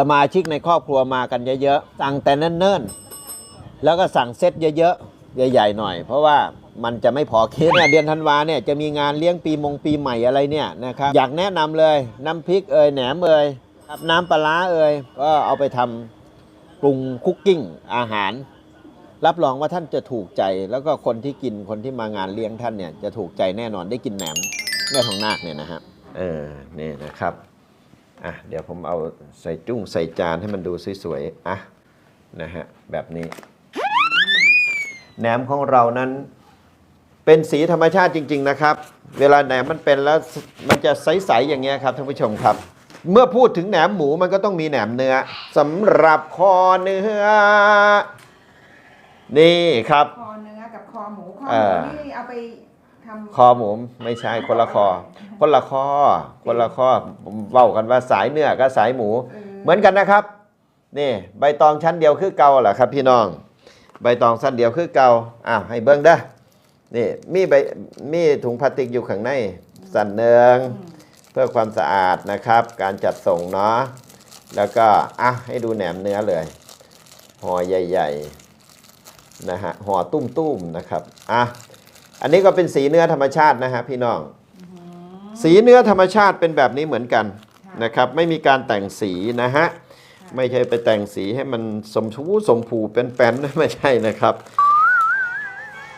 สมาชิกในครอบครัวมากันเยอะๆ สั่งแต่เนิ่นๆ แล้วก็สั่งเซตเยอะๆ ใหญ่ๆ หน่อย เพราะว่ามันจะไม่พอคิดเนี่ยเดือนธันวาเนี่ยจะมีงานเลี้ยงปีมงปีใหม่อะไรเนี่ยนะครับอยากแนะนำเลยน้ำพริกเอ่ยแหนมเอ่ยครับน้ำปลาเอ่ยก็เอาไปทำปรุงคุกกิ้งอาหาร รับรองว่าท่านจะถูกใจ แล้วก็คนที่กินคนที่มางานเลี้ยงท่านเนี่ยจะถูกใจแน่นอนได้กินแหนมแม่ทองนาคเนี่ยนะฮะเออนี่นะครับ อะเดี๋ยวผมเอาใส่จุ้งใส่จานให้มันดูสวยๆอะนะฮะแบบนี้แหนมของเรานั้นเป็นสีธรรมชาติจริง ๆนะครับ เวลาแหนมมันเป็นแล้วมันจะใสๆอย่างเงี้ยครับท่านผู้ชมครับ เมื่อพูดถึงแหนมหมูมันก็ต้องมีแหนมเนื้อสำหรับคอเนื้อ นี่ครับ คอเนื้อกับคอหมูคอเอหมูอนี่เอาไปทำ คอหมูไม่ใช่คนละคอ คนละคอคนละคอผมเว้ากันว่าสายเนื้อกับสายหมู เหมือนกันนะครับ นี่ใบตองชั้นเดียวคือเกาเหรอครับ พี่น้อง ใบตองชั้นเดียวคือเกาอ้าวให้เบิ้งเด้อนี่มีใบมีถุงพลาสติกอยู่ข้างในสันเนืองอืมเพื่อความสะอาดนะครับ การจัดส่งเนาะแล้วก็อะให้ดูแหนมเนื้อเลยห่อใหญ่ ๆนะฮะห่อตุ้มๆนะครับอะ อันนี้ก็เป็นสีเนื้อธรรมชาตินะฮะพี่น้อง สีเนื้อธรรมชาติเป็นแบบนี้เหมือนกันนะครับ ไม่มีการแต่งสีนะฮะไม่ใช่ไปแต่งสีให้มันสมชูสมผูเป็นแป้นๆไม่ใช่นะครับ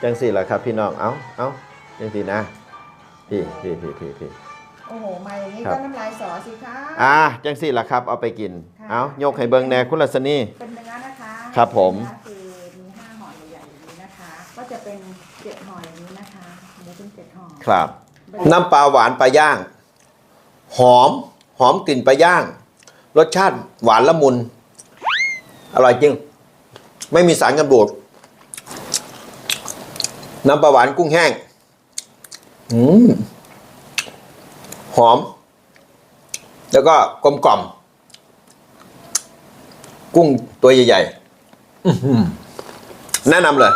จังสีแหละครับพี่น้องเอาเอาจังสีนะพี่พี่พี่พี่พี่โอ้โหมาอย่างนี้ครัก็บน้ำลายสอสิคะอ่าจังสีแหละครับเอาไปกินค่ะเอายกให้เบิงแหน่คุณลัษณีเป็นเนื้อนะคะครับผมเนื้อคือมีห้าห่อใหญ่ๆอย่าง นี้นะคะก็จะเป็นเจ็ดห่ออย่างนี้นะคะหมูเป็นเจ็ดห่อครับ น้ำปลาหวานปลาย่าง หอม หอมกลิ่นปลาย่าง รสชาติหวานละมุน อร่อยจริง ไม่มีสารกันบูดน้ำปลาหวานกุ้งแห้ง อืม หอม แล้วก็กลมกล่อม กุ้งตัวใหญ่ๆอื้อหือแนะนำเลย